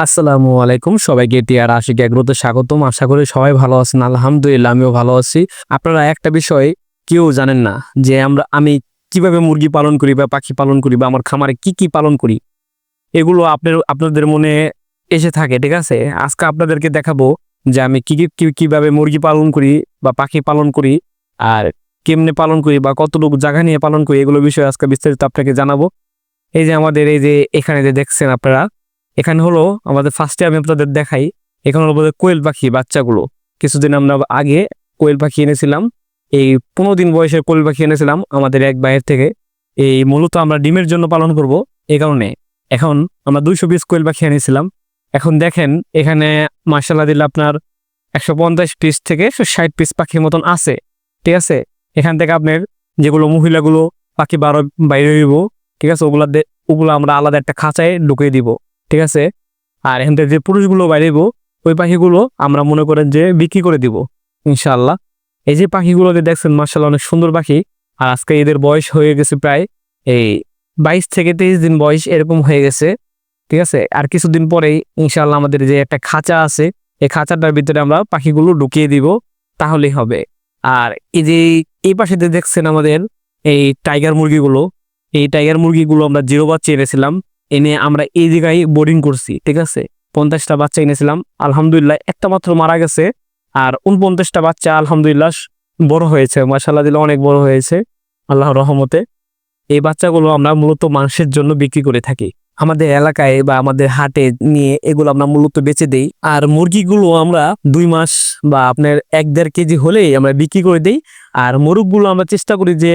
আসসালামু আলাইকুম। সবাইকে টিআর আশিক এগ্রোতে স্বাগতম। আশা করি সবাই ভালো আছেন। আলহামদুলিল্লাহ, আমিও ভালো আছি। আপনারা একটা বিষয় কেউ জানেন না যে আমরা, আমি কীভাবে মুরগি পালন করি বা পাখি পালন করি বা আমার খামারে কি কি পালন করি, এগুলো আপনার, আপনাদের মনে এসে থাকে, ঠিক আছে? আজকে আপনাদেরকে দেখাবো যে আমি কি কি, কি- কীভাবে মুরগি পালন করি বা পাখি পালন করি আর কেমনে পালন করি বা কতটুকু জায়গা নিয়ে পালন করি, এগুলো বিষয়ে আজকে বিস্তারিত আপনাকে জানাব। এই যে আমাদের, এই যে এখানে যে দেখছেন আপনারা এখানে হলো আমাদের ফার্স্টে আমি আপনাদের দেখাই। এখানে হলো আমাদের কোয়েল পাখি, বাচ্চাগুলো। কিছুদিন আমরা আগে কোয়েল পাখি এনেছিলাম। এই পনেরো দিন বয়সের কোয়েল পাখি এনেছিলাম আমাদের এক বাইরের থেকে। এই মূলত আমরা ডিমের জন্য পালন করব এই কারণে। এখন আমরা দুইশো পিস কোয়েল পাখি এনেছিলাম। এখন দেখেন, এখানে মার্শাল্লাহ দিলে আপনার একশো পঞ্চাশ পিস থেকে ষাট পিস পাখির মতন আছে। ঠিক আছে? এখান থেকে আপনার যেগুলো মহিলাগুলো পাখি বারো বাইরে হইব, ঠিক আছে? ওগুলা ওগুলো আমরা আলাদা একটা খাঁচায় ঢুকিয়ে দিব। ঠিক আছে? আর এখান থেকে যে পুরুষগুলো বাইরেব, ওই পাখিগুলো আমরা মনে করেন যে বিক্রি করে দিব ইনশাল্লাহ এই যে পাখিগুলো যে দেখছেন মার্শাল্লাহ অনেক সুন্দর পাখি। আর আজকে এদের বয়স হয়ে গেছে প্রায় এই বাইশ থেকে তেইশ দিন বয়স এরকম হয়ে গেছে, ঠিক আছে? আর কিছুদিন পরেই ইনশাল্লাহ আমাদের যে একটা খাঁচা আছে, এই খাঁচাটার ভিতরে আমরা পাখিগুলো ঢুকিয়ে দিব, তাহলেই হবে। আর এই যে এই পাশে দেখছেন আমাদের এই টাইগার মুরগিগুলো, এই টাইগার মুরগিগুলো আমরা জিরো বাচ্চা এনেছিলাম এনে আমরা এই জায়গায় বোর্ডিং করছি, ঠিক আছে? পঞ্চাশটা বাচ্চা এনেছিলাম, আলহামদুলিল্লাহ একটা মাত্র মারা গেছে, আর উনপঞ্চাশটা বাচ্চা আলহামদুলিল্লাহ বড় হয়েছে মাসাল্লাহ দিলে অনেক বড় হয়েছে, আল্লাহর রহমতে। এই বাচ্চাগুলো আমরা মূলত মাংসের জন্য বিক্রি করে থাকি। আমাদের এলাকায় বা আমাদের হাটে নিয়ে এগুলো আমরা মূলত বেচে দেই, আর মুরগিগুলো আমরা দুই মাস বা আপনার এক দেড় কেজি হলেই আমরা বিক্রি করে দেই, আর মোরগগুলো আমরা চেষ্টা করি যে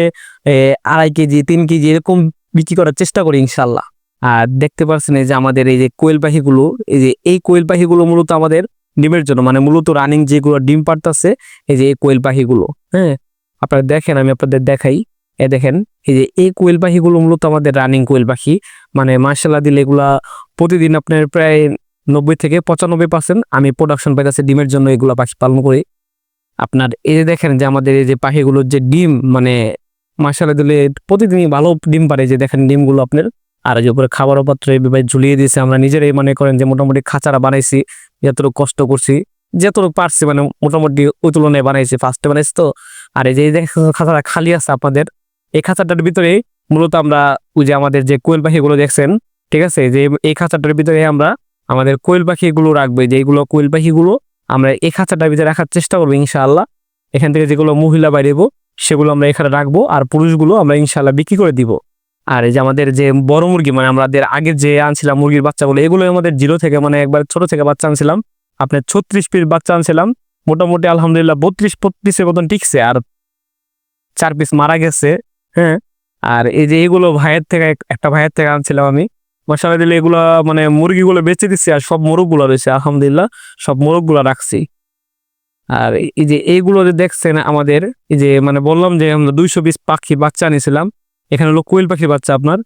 আড়াই কেজি, তিন কেজি এরকম বিক্রি করার চেষ্টা করি ইনশাল্লাহ আর দেখতে পাচ্ছেন এই যে আমাদের এই যে কোয়েল পাখিগুলো, এই যে এই কোয়েল পাখিগুলো মূলত আমাদের ডিমের জন্য মানে মূলত রানিং যেগুলো ডিম পারতাছে, এই যে এই কোয়েল পাখিগুলো হ্যাঁ? আপনারা দেখেন, আমি আপনাদের দেখাই। এ দেখেন, এই যে এই কোয়েল পাখিগুলো মূলত আমাদের রানিং কোয়েল পাখি। মানে মার্শাল্লাহ দিলে এগুলা প্রতিদিন আপনার প্রায় নব্বই থেকে পঁচানব্বই পার্সেন্ট আমি প্রোডাকশন পাইতেছি ডিমের জন্য এগুলা পাখি পালন করি। আপনার এই যে দেখেন যে আমাদের এই যে পাখিগুলোর যে ডিম মানে মার্শাল্লাহ দিলে প্রতিদিনই ভালো ডিম পারে যে দেখেন ডিমগুলো আপনার আর যে উপরে খাবার পাত্র এইভাবে ঝুলিয়ে দিয়েছে। আমরা নিজেরাই মনে করেন যে মোটামুটি খাঁচারা বানাইছি, যতটুকু কষ্ট করছি, যতটুকু পারছি মানে মোটামুটি ওই তুলনায় বানাইছি ফার্স্টে বানাইছি তো। আর এই যে খাঁচাটা খালি আছে আপনাদের, এই খাঁচাটার ভিতরে মূলত আমরা ওই যে আমাদের যে কোয়েল পাখিগুলো দেখছেন, ঠিক আছে? যে এই খাঁচাটার ভিতরে আমরা আমাদের কোয়েল পাখিগুলো রাখব। যে এইগুলো কোয়েল পাখিগুলো আমরা এই খাঁচাটার ভিতরে রাখার চেষ্টা করব ইনশাআল্লাহ। এখান থেকে যেগুলো মহিলা বাইরেবো সেগুলো আমরা এখানে রাখব আর পুরুষগুলো আমরা ইনশাআল্লাহ বিক্রি করে দিব। আর এই যে আমাদের যে বড় মুরগি মানে আমাদের আগে যে আনছিলাম মুরগির বাচ্চাগুলো এগুলো আমাদের জিরো থেকে মানে একবার ছোট থেকে বাচ্চা আনছিলাম। আপনার ছত্রিশ পিস বাচ্চা আনছিলাম। মোটামুটি আলহামদুলিল্লাহ বত্রিশ বত্রিশের মতন টিকছে আর চার পিস মারা গেছে হ্যাঁ। আর এই যে এগুলো ভাইয়ের থেকে, একটা ভাইয়ের থেকে আনছিলাম আমি। মশালা দিলে এগুলো মানে মুরগিগুলো বেঁচে দিচ্ছি আর সব মোরগগুলো রয়েছে, আলহামদুলিল্লাহ সব মোরগগুলো রাখছি। আর এই যে এইগুলো যে দেখছেন আমাদের, এই যে মানে বললাম যে আমরা দুইশো পিস পাখি বাচ্চা নিয়েছিলাম এখানে হলো কোয়েল পাখির বাচ্চা আপনার।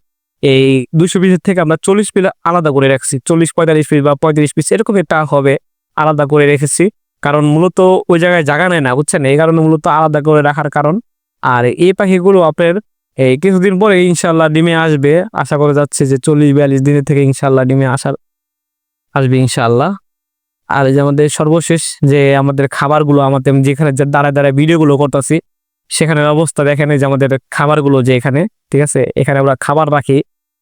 এই দুইশো পিসের থেকে আমরা চল্লিশ পিস আলাদা করে রাখছি। চল্লিশ, পঁয়তাল্লিশ পিস বা পঁয়ত্রিশ পিস এরকম একটা হবে আলাদা করে রেখেছি। কারণ মূলত ওই জায়গায় জায়গা নেয় না, বুঝছেন? এই কারণে মূলত আলাদা করে রাখার কারণ। আর এই পাখিগুলো আপনার, এই কিছুদিন পরে ইনশাল্লাহ ডিমে আসবে। আশা করে যাচ্ছে যে চল্লিশ, বিয়াল্লিশ দিনের থেকে ইনশাল্লাহ ডিমে আসার, আসবে ইনশাল্লাহ আর যে আমাদের সর্বশেষ যে আমাদের খাবারগুলো, আমাদের যেখানে যে দাঁড়ায় দাঁড়ায় ভিডিওগুলো করতেছি সেখানের অবস্থা দেখেন যে আমাদের খাবারগুলো যে এখানে, ঠিক আছে? এখানে আমরা খাবার রাখি।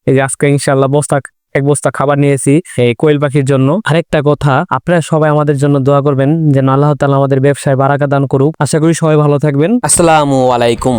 এই যে আজকে ইনশাল্লাহ বস্তা, এক বস্তা খাবার নিয়েছি এই কোয়েল পাখির জন্য। আরেকটা কথা, আপনারা সবাই আমাদের জন্য দোয়া করবেন যেন আল্লাহ তালা আমাদের ব্যবসায় বারাকা দান করুক। আশা করি সবাই ভালো থাকবেন। আসসালামু আলাইকুম।